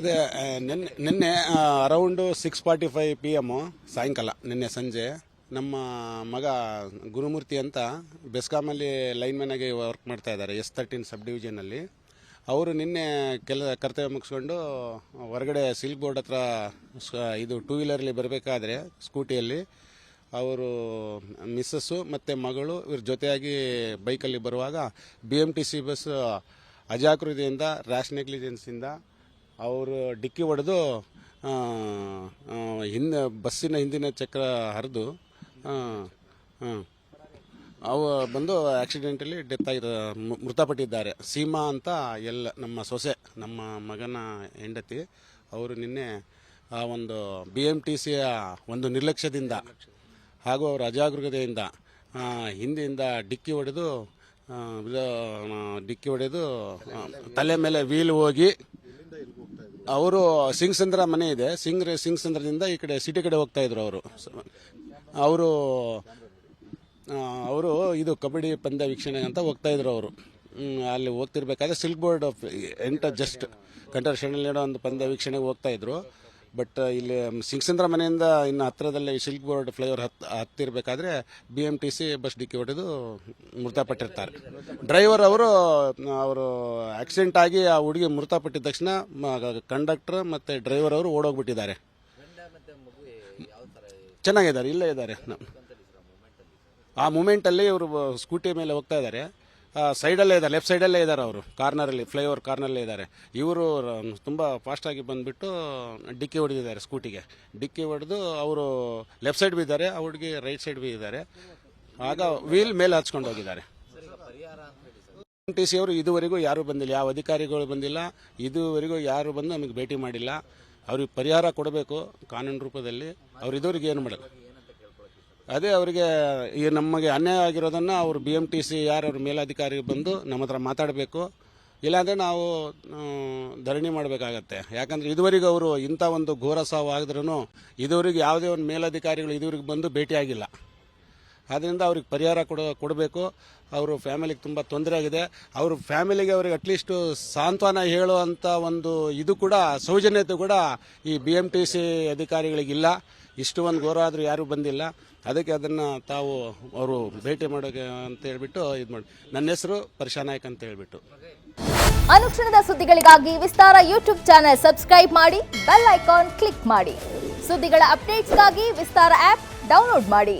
ಅದೇ ನಿನ್ನೆ ನಿನ್ನೆ around six forty five P M ಸಾಯಂಕಾಲ, ನಿನ್ನೆ ಸಂಜೆ, ನಮ್ಮ ಮಗ ಗುರುಮೂರ್ತಿ ಅಂತ ಬೆಸ್ಕಾಮಲ್ಲಿ ಲೈನ್ಮನ್ ಆಗಿ ವರ್ಕ್ ಮಾಡ್ತಾ ಇದ್ದಾರೆ ಎಸ್ ತರ್ಟೀನ್ ಸಬ್ ಡಿವಿಷನಲ್ಲಿ ಅವರು ನಿನ್ನೆ ಕೆಲ, ಕರ್ತವ್ಯ ಮುಗಿಸ್ಕೊಂಡು ಹೊರಗಡೆ ಸಿಲ್ಕ್ ಬೋರ್ಡ್ ಹತ್ರ ಇದು ಟೂ ವೀಲರಲ್ಲಿ ಬರಬೇಕಾದ್ರೆ ಸ್ಕೂಟಿಯಲ್ಲಿ, ಅವರು ಮಿಸ್ಸಸ್ಸು ಮತ್ತು ಮಗಳು ಇವ್ರ ಜೊತೆಯಾಗಿ ಬೈಕಲ್ಲಿ ಬರುವಾಗ B M T C bus ಅಜಾಗೃತಿಯಿಂದ rash ನೆಗ್ಲಿಜೆನ್ಸಿಂದ ಅವರು ಡಿಕ್ಕಿ ಹೊಡೆದು ಹಿಂದೆ, ಬಸ್ಸಿನ ಹಿಂದಿನ ಚಕ್ರ ಹರಿದು ಅವು ಬಂದು ಆಕ್ಸಿಡೆಂಟಲ್ಲಿ ಡೆತ್ ಆಗಿ ಮೃತಪಟ್ಟಿದ್ದಾರೆ. ಸೀಮಾ ಅಂತ ಎಲ್ಲ ನಮ್ಮ ಸೊಸೆ, ನಮ್ಮ ಮಗನ ಹೆಂಡತಿ, ಅವರು ನಿನ್ನೆ ಆ ಒಂದು ಬಿ ಎಂ ಟಿ ಸಿಯ ಒಂದು ನಿರ್ಲಕ್ಷ್ಯದಿಂದ ಹಾಗೂ ಅವರ ಹಿಂದೆಯಿಂದ ಡಿಕ್ಕಿ ಹೊಡೆದು ಡಿಕ್ಕಿ ಹೊಡೆದು ತಲೆ ಮೇಲೆ ವೀಲ್ ಹೋಗಿ ಅವರು ಸಿಂಗ್ಸಂದ್ರ ಮನೆ ಇದೆ. ಸಿಂಗ್ ಸಂದ್ರದಿಂದ ಈ ಕಡೆ ಸಿಟಿ ಕಡೆ ಹೋಗ್ತಾ ಇದ್ರು ಅವರು. ಅವರು ಅವರು ಇದು ಕಬಡ್ಡಿ ಪಂದ್ಯ ವೀಕ್ಷಣೆ ಅಂತ ಹೋಗ್ತಾ ಇದ್ರು ಅವರು. ಅಲ್ಲಿ ಹೋಗ್ತಿರ್ಬೇಕಾದ್ರೆ ಸಿಲ್ಕ್ ಬೋರ್ಡ್ ಎಂಟ ಜಸ್ಟ್ ಕಂಟರ್ ಒಂದು ಪಂದ್ಯ ವೀಕ್ಷಣೆಗೆ ಹೋಗ್ತಾ ಇದ್ರು. ಬಟ್ ಇಲ್ಲಿ ಸಿಂಗ್ಸಂದ್ರ ಮನೆಯಿಂದ ಇನ್ನು ಹತ್ತಿರದಲ್ಲೇ ಸಿಲ್ಕ್ ಬೋರ್ಡ್ ಫ್ಲೈಓವರ್ ಹತ್, ಹತ್ತಿರಬೇಕಾದ್ರೆ B M T C bus ಡಿಕ್ಕಿ ಹೊಡೆದು ಮೃತಪಟ್ಟಿರ್ತಾರೆ. ಡ್ರೈವರ್ ಅವರು ಅವರು ಆಕ್ಸಿಡೆಂಟ್ ಆಗಿ ಆ ಹುಡುಗಿ ಮೃತಪಟ್ಟಿದ ತಕ್ಷಣ ಕಂಡಕ್ಟರ್ ಮತ್ತು ಡ್ರೈವರ್ ಅವರು ಓಡೋಗ್ಬಿಟ್ಟಿದ್ದಾರೆ. ಚೆನ್ನಾಗಿದ್ದಾರೆ, ಇಲ್ಲೇ ಇದ್ದಾರೆ. ಆ ಮೂಮೆಂಟಲ್ಲಿ ಇವರು ಸ್ಕೂಟಿ ಮೇಲೆ ಹೋಗ್ತಾ ಇದ್ದಾರೆ. ಸೈಡಲ್ಲೇ ಇದ್ದಾರೆ ಲೆಫ್ಟ್ ಸೈಡಲ್ಲೇ ಇದ್ದಾರೆ ಅವರು ಕಾರ್ನರಲ್ಲಿ ಫ್ಲೈಓವರ್ ಕಾರ್ನಲ್ಲೇ ಇದ್ದಾರೆ. ಇವರು ತುಂಬ ಫಾಸ್ಟಾಗಿ ಬಂದುಬಿಟ್ಟು ಡಿಕ್ಕಿ ಹೊಡೆದಿದ್ದಾರೆ ಸ್ಕೂಟಿಗೆ. ಡಿಕ್ಕಿ ಹೊಡೆದು ಅವರು ಲೆಫ್ಟ್ ಸೈಡ್ ಬಿದ್ದಾರೆ ಆ ಹುಡುಗಿ ರೈಟ್ ಸೈಡ್ ಬಿದ್ದಾರೆ ಆಗ ವೀಲ್ ಮೇಲೆ ಹಚ್ಕೊಂಡು ಹೋಗಿದ್ದಾರೆ. ಟಿ ಸಿ ಅವರು ಇದುವರೆಗೂ ಯಾರು ಬಂದಿಲ್ಲ, ಯಾವ ಅಧಿಕಾರಿಗಳು ಬಂದಿಲ್ಲ, ಇದುವರೆಗೂ ಯಾರು ಬಂದು ನಮಗೆ ಭೇಟಿ ಮಾಡಿಲ್ಲ. ಅವ್ರಿಗೆ ಪರಿಹಾರ ಕೊಡಬೇಕು, ಕಾನೂನು ರೂಪದಲ್ಲಿ. ಅವ್ರು ಇದುವರೆಗೆ ಏನು ಮಾಡಲ್ಲ. ಅದೇ ಅವರಿಗೆ ಈ ನಮಗೆ ಅನ್ಯಾಯ ಆಗಿರೋದನ್ನು ಅವರು ಬಿ ಎಂ ಟಿ ಸಿ ಯಾರು ಅವ್ರ ಮೇಲಧಿಕಾರಿ ಬಂದು ನಮ್ಮ ಹತ್ರ ಮಾತಾಡಬೇಕು. ಇಲ್ಲಾಂದರೆ ನಾವು ಧರಣಿ ಮಾಡಬೇಕಾಗತ್ತೆ. ಯಾಕಂದರೆ ಇದುವರೆಗೂ ಅವರು ಇಂಥ ಒಂದು ಘೋರ ಸಾವು ಆಗಿದ್ರೂ ಇದುವರೆಗೆ ಯಾವುದೇ ಒಂದು ಮೇಲಾಧಿಕಾರಿಗಳು ಇದುವರೆಗೆ ಬಂದು ಭೇಟಿಯಾಗಿಲ್ಲ. ಆದ್ದರಿಂದ ಅವ್ರಿಗೆ ಪರಿಹಾರ ಕೊಡ, ಕೊಡಬೇಕು. ಅವರು ಫ್ಯಾಮಿಲಿಗೆ ತುಂಬ ತೊಂದರೆ ಆಗಿದೆ. ಅವ್ರ ಫ್ಯಾಮಿಲಿಗೆ ಅವ್ರಿಗೆ ಅಟ್ಲೀಸ್ಟ್ ಸಾಂತ್ವನ ಹೇಳುವಂಥ ಒಂದು ಇದು ಕೂಡ, ಸೌಜನ್ಯತೆ ಕೂಡ ಈ ಬಿ ಎಂ ಟಿ ಸಿ ಅಧಿಕಾರಿಗಳಿಗಿಲ್ಲ ಇಷ್ಟು ಒಂದು ಗೌರವ ಆದರೂ ಯಾರೂ ಬಂದಿಲ್ಲ. ಅದಕ್ಕೆ ಅದನ್ನು ತಾವು ಅವರು ಭೇಟಿ ಮಾಡೋಕೆ ಅಂತ ಹೇಳ್ಬಿಟ್ಟು ಇದು ಮಾಡಿ, ನನ್ನ ಹೆಸರು ಪರ್ಶಾ ನಾಯ್ಕ್ ಅಂತ ಹೇಳ್ಬಿಟ್ಟು. ಅನುಕ್ಷಣದ ಸುದ್ದಿಗಳಿಗಾಗಿ ವಿಸ್ತಾರ ಯೂಟ್ಯೂಬ್ ಚಾನೆಲ್ ಸಬ್ಸ್ಕ್ರೈಬ್ ಮಾಡಿ, ಬೆಲ್ ಐಕಾನ್ ಕ್ಲಿಕ್ ಮಾಡಿ. ಸುದ್ದಿಗಳ ಅಪ್ಡೇಟ್ಸ್ಗಾಗಿ ವಿಸ್ತಾರ ಆಪ್ ಡೌನ್ಲೋಡ್ ಮಾಡಿ.